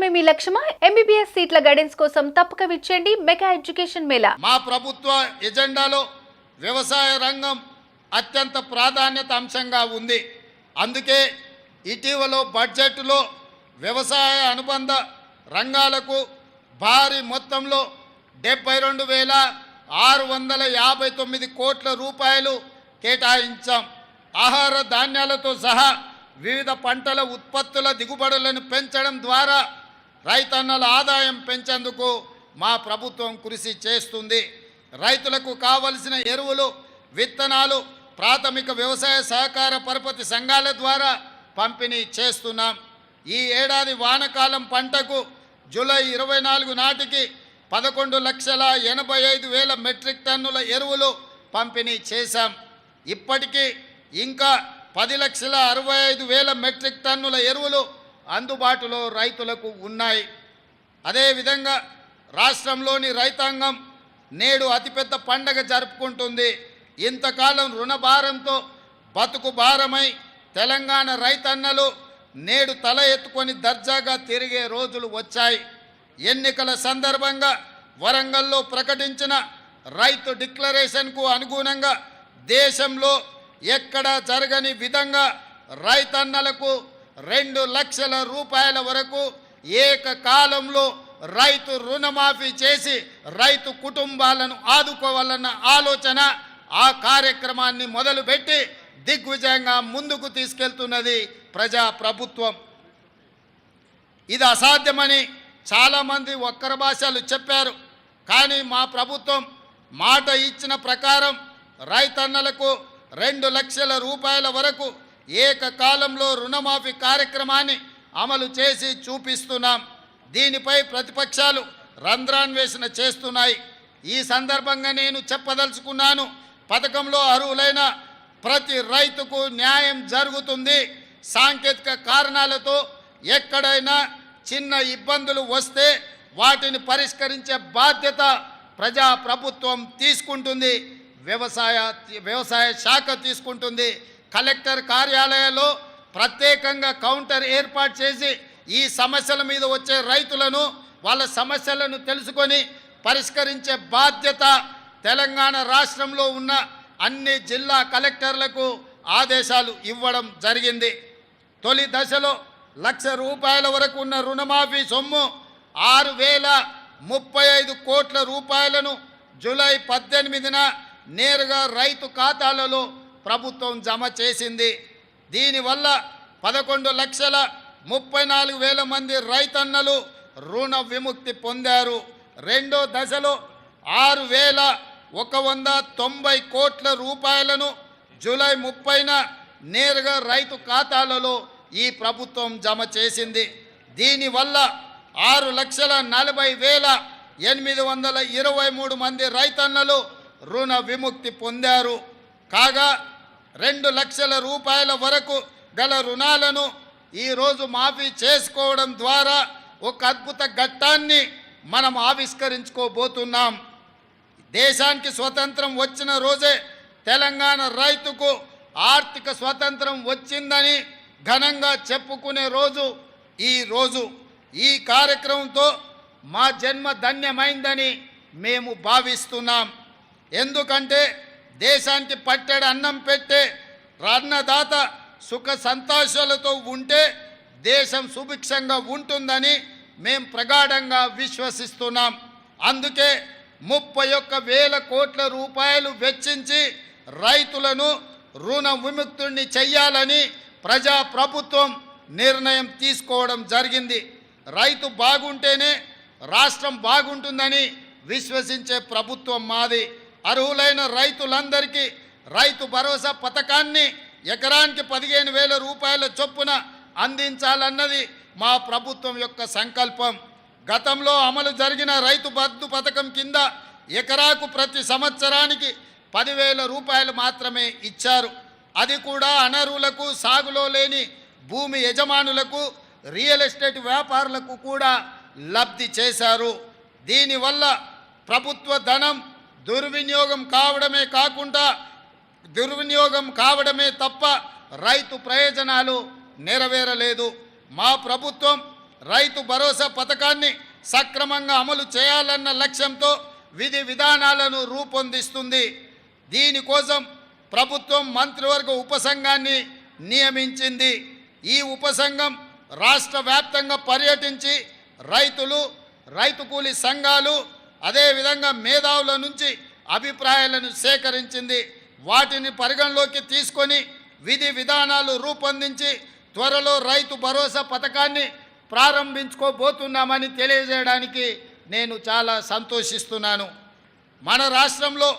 సాధించడమే మీ లక్ష్యమా? ఎంబీబీఎస్ సీట్ల గైడెన్స్ కోసం తప్పక విచ్చేయండి మెగా ఎడ్యుకేషన్ మేళా. మా ప్రభుత్వ ఎజెండాలో వ్యవసాయ రంగం అత్యంత ప్రాధాన్యత అంశంగా ఉంది. అందుకే ఇటీవల బడ్జెట్లో వ్యవసాయ అనుబంధ రంగాలకు భారీ మొత్తంలో డెబ్బై రెండు వేల ఆరు వందల యాభై తొమ్మిది కోట్ల రూపాయలు కేటాయించాం. ఆహార ధాన్యాలతో సహా వివిధ పంటల ఉత్పత్తుల దిగుబడులను పెంచడం ద్వారా రైతన్నల ఆదాయం పెంచేందుకు మా ప్రభుత్వం కృషి చేస్తుంది. రైతులకు కావలసిన ఎరువులు విత్తనాలు ప్రాథమిక వ్యవసాయ సహకార పరపతి సంఘాల ద్వారా పంపిణీ చేస్తున్నాం. ఈ ఏడాది వానకాలం పంటకు జూలై ఇరవై నాలుగు నాటికి పదకొండు లక్షల ఎనభై ఐదు వేల మెట్రిక్ టన్నుల ఎరువులు పంపిణీ చేశాం. ఇప్పటికీ ఇంకా పది లక్షల అరవై ఐదు వేల మెట్రిక్ టన్నుల ఎరువులు అందుబాటులో రైతులకు ఉన్నాయి. అదేవిధంగా రాష్ట్రంలోని రైతాంగం నేడు అతిపెద్ద పండగ జరుపుకుంటుంది. ఇంతకాలం రుణభారంతో బతుకు భారమై తెలంగాణ రైతన్నలు నేడు తల ఎత్తుకొని దర్జాగా తిరిగే రోజులు వచ్చాయి. ఎన్నికల సందర్భంగా వరంగల్లో ప్రకటించిన రైతు డిక్లరేషన్కు అనుగుణంగా దేశంలో ఎక్కడా జరగని విధంగా రైతన్నలకు రెండు లక్షల రూపాయల వరకు ఏకకాలంలో రైతు రుణమాఫీ చేసి రైతు కుటుంబాలను ఆదుకోవాలన్న ఆలోచన ఆ కార్యక్రమాన్ని మొదలుపెట్టి దిగ్విజయంగా ముందుకు తీసుకెళ్తున్నది ప్రజా ప్రభుత్వం ఇది అసాధ్యమని చాలామంది ఒక్కర భాషలు చెప్పారు. కానీ మా ప్రభుత్వం మాట ఇచ్చిన ప్రకారం రైతన్నలకు రెండు లక్షల రూపాయల వరకు ఏకకాలంలో రుణమాఫీ కార్యక్రమాన్ని అమలు చేసి చూపిస్తున్నాం. దీనిపై ప్రతిపక్షాలు రంధ్రాన్వేషణ చేస్తున్నాయి. ఈ సందర్భంగా నేను చెప్పదలుచుకున్నాను పథకంలో అర్హులైన ప్రతి రైతుకు న్యాయం జరుగుతుంది. సాంకేతిక కారణాలతో ఎక్కడైనా చిన్న ఇబ్బందులు వస్తే వాటిని పరిష్కరించే బాధ్యత ప్రజా ప్రభుత్వం తీసుకుంటుంది. వ్యవసాయ వ్యవసాయ శాఖ తీసుకుంటుంది. కలెక్టర్ కార్యాలయాల్లో ప్రత్యేకంగా కౌంటర్ ఏర్పాటు చేసి ఈ సమస్యల మీద వచ్చే రైతులను వాళ్ళ సమస్యలను తెలుసుకొని పరిష్కరించే బాధ్యత తెలంగాణ రాష్ట్రంలో ఉన్న అన్ని జిల్లా కలెక్టర్లకు ఆదేశాలు ఇవ్వడం జరిగింది. తొలి దశలో లక్ష రూపాయల వరకు ఉన్న రుణమాఫీ సొమ్ము ఆరు వేల ముప్పై ఐదు కోట్ల రూపాయలను జూలై పద్దెనిమిదిన నేరుగా రైతు ఖాతాలలో ప్రభుత్వం జమ చేసింది. దీనివల్ల పదకొండు లక్షల ముప్పై నాలుగు వేల మంది రైతన్నలు రుణ విముక్తి పొందారు. రెండో దశలో ఆరు వేల ఒక వంద తొంభై కోట్ల రూపాయలను జూలై ముప్పైన నేరుగా రైతు ఖాతాలలో ఈ ప్రభుత్వం జమ చేసింది. దీనివల్ల ఆరు లక్షల నలభై వేల ఎనిమిది వందల ఇరవై మూడు మంది రైతన్నలు రుణ విముక్తి పొందారు. కాగా రెండు లక్షల రూపాయల వరకు గల రుణాలను ఈరోజు మాఫీ చేసుకోవడం ద్వారా ఒక అద్భుత ఘట్టాన్ని మనం ఆవిష్కరించుకోబోతున్నాం. దేశానికి స్వతంత్రం వచ్చిన రోజే తెలంగాణ రైతుకు ఆర్థిక స్వతంత్రం వచ్చిందని ఘనంగా చెప్పుకునే రోజు ఈ రోజు. ఈ కార్యక్రమంతో మా జన్మ ధన్యమైందని మేము భావిస్తున్నాం. ఎందుకంటే దేశానికి పట్టెడు అన్నం పెట్టే అన్నదాత సుఖ సంతోషాలతో ఉంటే దేశం సుభిక్షంగా ఉంటుందని మేము ప్రగాఢంగా విశ్వసిస్తున్నాం. అందుకే ముప్పై ఒక్క వేల కోట్ల రూపాయలు వెచ్చించి రైతులను రుణ విముక్తుడిని చెయ్యాలని ప్రజా ప్రభుత్వం నిర్ణయం తీసుకోవడం జరిగింది. రైతు బాగుంటేనే రాష్ట్రం బాగుంటుందని విశ్వసించే ప్రభుత్వం మాది. అర్హులైన రైతులందరికీ రైతు భరోసా పథకాన్ని ఎకరానికి పదిహేను వేల రూపాయల చొప్పున అందించాలన్నది మా ప్రభుత్వం యొక్క సంకల్పం. గతంలో అమలు జరిగిన రైతు బంధు పథకం కింద ఎకరాకు ప్రతి సంవత్సరానికి పదివేల రూపాయలు మాత్రమే ఇచ్చారు. అది కూడా అనర్హులకు సాగులో లేని భూమి యజమానులకు రియల్ ఎస్టేట్ వ్యాపారులకు కూడా లబ్ధి చేశారు. దీనివల్ల ప్రభుత్వ ధనం దుర్వినియోగం కావడమే కాకుండా దుర్వినియోగం కావడమే తప్ప రైతు ప్రయోజనాలు నెరవేరలేదు. మా ప్రభుత్వం రైతు భరోసా పథకాన్ని సక్రమంగా అమలు చేయాలన్న లక్ష్యంతో విధి విధానాలను రూపొందిస్తుంది. దీనికోసం ప్రభుత్వం మంత్రివర్గ ఉపసంఘాన్ని నియమించింది. ఈ ఉపసంఘం రాష్ట్ర వ్యాప్తంగా పర్యటించి రైతులు రైతు కూలి సంఘాలు అదేవిధంగా మేధావుల నుంచి అభిప్రాయాలను సేకరించింది. వాటిని పరిగణలోకి తీసుకొని విధి విధానాలు రూపొందించి త్వరలో రైతు భరోసా పథకాన్ని ప్రారంభించుకోబోతున్నామని తెలియజేయడానికి నేను చాలా సంతోషిస్తున్నాను. మన రాష్ట్రంలో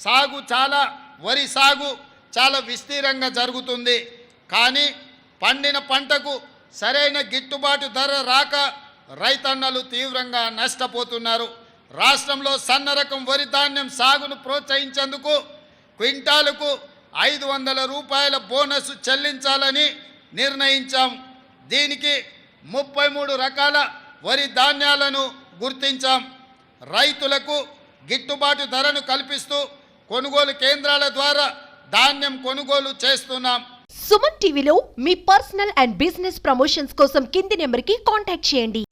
సాగు చాలా వరి సాగు చాలా విస్తీర్ణంగా జరుగుతుంది. కానీ పండిన పంటకు సరైన గిట్టుబాటు ధర రాక రైతన్నలు తీవ్రంగా నష్టపోతున్నారు. రాష్ట్రంలో సన్న రకం వరి ధాన్యం సాగును ప్రోత్సహించేందుకు క్వింటాలకు ఐదు వందల రూపాయల బోనస్ చెల్లించాలని నిర్ణయించాం. దీనికి ముప్పై మూడు రకాల వరి ధాన్యాలను గుర్తించాం. రైతులకు గిట్టుబాటు ధరను కల్పిస్తూ కొనుగోలు కేంద్రాల ద్వారా ధాన్యం కొనుగోలు చేస్తున్నాం. సుమన్ టీవీలో మీ పర్సనల్ అండ్ బిజినెస్ ప్రమోషన్స్ కోసం కింది నెంబర్కి కాంటాక్ట్ చేయండి.